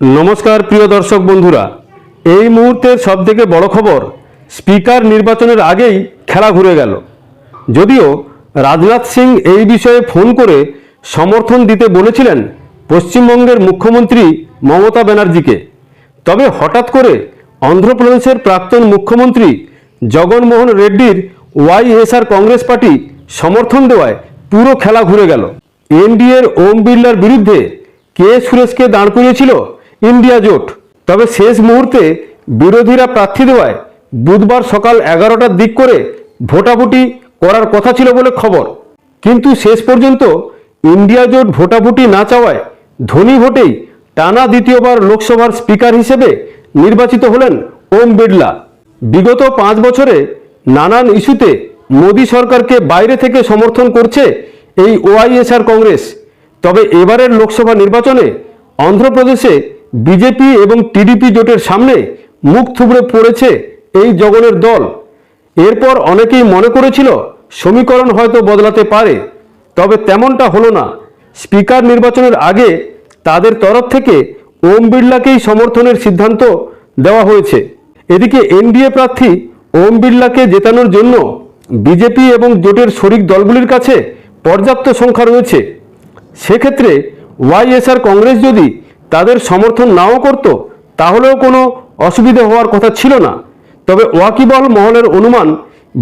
নমস্কার, প্রিয় দর্শক বন্ধুরা। এই মুহূর্তের সবথেকে বড় খবর, স্পিকার নির্বাচনের আগেই খেলা ঘুরে গেল। যদিও রাজনাথ সিং এই বিষয়ে ফোন করে সমর্থন দিতে বলেছিলেন পশ্চিমবঙ্গের মুখ্যমন্ত্রী মমতা ব্যানার্জিকে। তবে হঠাৎ করে অন্ধ্রপ্রদেশের প্রাক্তন মুখ্যমন্ত্রী জগনমোহন রেড্ডির ওয়াইএসআর কংগ্রেস পার্টি সমর্থন দেওয়ায় পুরো খেলা ঘুরে গেল। এনডিএর ওম বিড়লার বিরুদ্ধে কে সুরেশকে দাঁড় করিয়েছিল? ইন্ডিয়া জোট। তবে শেষ মুহূর্তে বিরোধীরা প্রার্থী দেওয়ায় বুধবার সকাল এগারোটার দিক করে ভোটাভুটি করার কথা ছিল বলে খবর। কিন্তু শেষ পর্যন্ত ইন্ডিয়া জোট ভোটাভুটি না চাওয়ায় ধনী ভোটেই টানা দ্বিতীয়বার লোকসভার স্পিকার হিসেবে নির্বাচিত হলেন ওম বিড়লা। বিগত পাঁচ বছরে নানান ইস্যুতে মোদী সরকারকে বাইরে থেকে সমর্থন করছে এই ওআইএসআর কংগ্রেস। তবে এবারের লোকসভা নির্বাচনে অন্ধ্রপ্রদেশে বিজেপি এবং টিডিপি জোটের সামনে মুখ থুবড়ে পড়েছে এই জগনের দল। এরপর অনেকেই মনে করেছিল সমীকরণ হয়তো বদলাতে পারে, তবে তেমনটা হলো না। স্পিকার নির্বাচনের আগে তাদের তরফ থেকে ওম বিড়লাকেই সমর্থনের সিদ্ধান্ত দেওয়া হয়েছে। এদিকে এনডিএ প্রার্থী ওম বিড়লাকে জেতানোর জন্য বিজেপি এবং জোটের শরিক দলগুলির কাছে পর্যাপ্ত সংখ্যা রয়েছে। সেক্ষেত্রে ওয়াইএসআর কংগ্রেস যদি তাদের সমর্থন নাও করত, তাহলেও কোনো অসুবিধে হওয়ার কথা ছিল না। তবে ওয়াকিবল মহলের অনুমান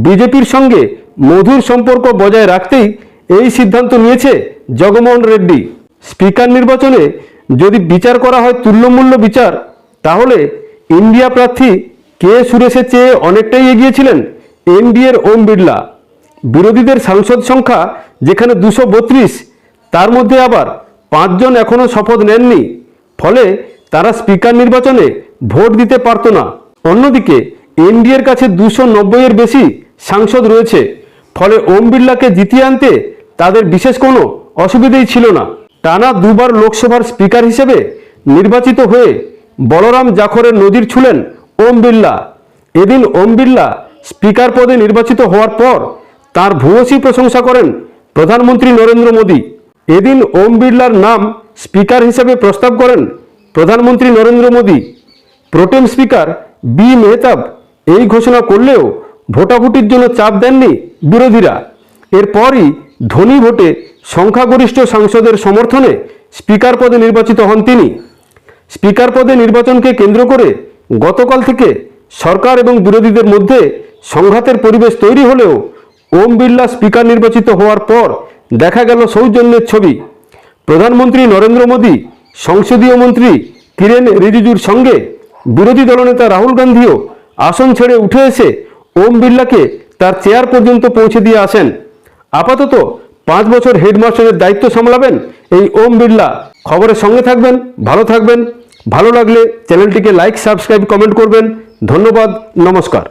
বিজেপির সঙ্গে মধুর সম্পর্ক বজায় রাখতেই এই সিদ্ধান্ত নিয়েছে জগমোহন রেড্ডি। স্পিকার নির্বাচনে যদি বিচার করা হয় তুল্যমূল্য বিচার, তাহলে ইন্ডিয়া প্রার্থী কে সুরেশের চেয়ে অনেকটাই এগিয়েছিলেন এনডিএর ওম বিড়লা। বিরোধীদের সাংসদ সংখ্যা যেখানে দুশো তার মধ্যে আবার পাঁচজন এখনও শপথ নেননি। ফলে তারা স্পিকার নির্বাচনে ভোট দিতে পারত না। অন্যদিকে, এনডিএর কাছে দুশো নব্বইয়ের বেশি সাংসদ রয়েছে। ফলে ওম বিড়লাকে জিতিয়ে আনতে তাদের বিশেষ কোনো অসুবিধেই ছিল না। টানা দুবার লোকসভার স্পিকার হিসেবে নির্বাচিত হয়ে বলরাম জাখরের নজির ছুলেন ওম বিড়লা। এদিন ওম বিড়লা স্পিকার পদে নির্বাচিত হওয়ার পর তার ভূয়সী প্রশংসা করেন প্রধানমন্ত্রী নরেন্দ্র মোদী। এদিন ওম বিড়লার নাম স্পিকার হিসেবে প্রস্তাব করেন প্রধানমন্ত্রী Narendra Modi. Protem speaker B Mahtab এই ঘোষণা করলেও ভোটাভুটির জন্য চাপ দেননি বিরোধীরা। এরপরই ধনী ভোটে সংখ্যাগরিষ্ঠ সাংসদের সমর্থনে স্পিকার পদে নির্বাচিত হন তিনি। স্পিকার পদে নির্বাচনকে কেন্দ্র করে গতকাল থেকে সরকার এবং বিরোধীদের মধ্যে সংঘাতের পরিবেশ তৈরি হলেও ওম বিড়লা স্পিকার নির্বাচিত হওয়ার পর দেখা গেল সৌজন্যের ছবি। প্রধানমন্ত্রী নরেন্দ্র মোদী, সংসদীয় মন্ত্রী কিরেন রিজিজুর সঙ্গে বিরোধী দলনেতা রাহুল গান্ধীও আসন ছেড়ে উঠে এসে ওম বিড়লাকে তার চেয়ার পর্যন্ত পৌঁছে দিয়ে আসেন। আপাতত পাঁচ বছর হেডমাস্টারের দায়িত্ব সামলাবেন এই ওম বিড়লা। খবরের সঙ্গে থাকবেন, ভালো থাকবেন, ভালো লাগলে চ্যানেলটিকে লাইক, সাবস্ক্রাইব, কমেন্ট করবেন। ধন্যবাদ, নমস্কার।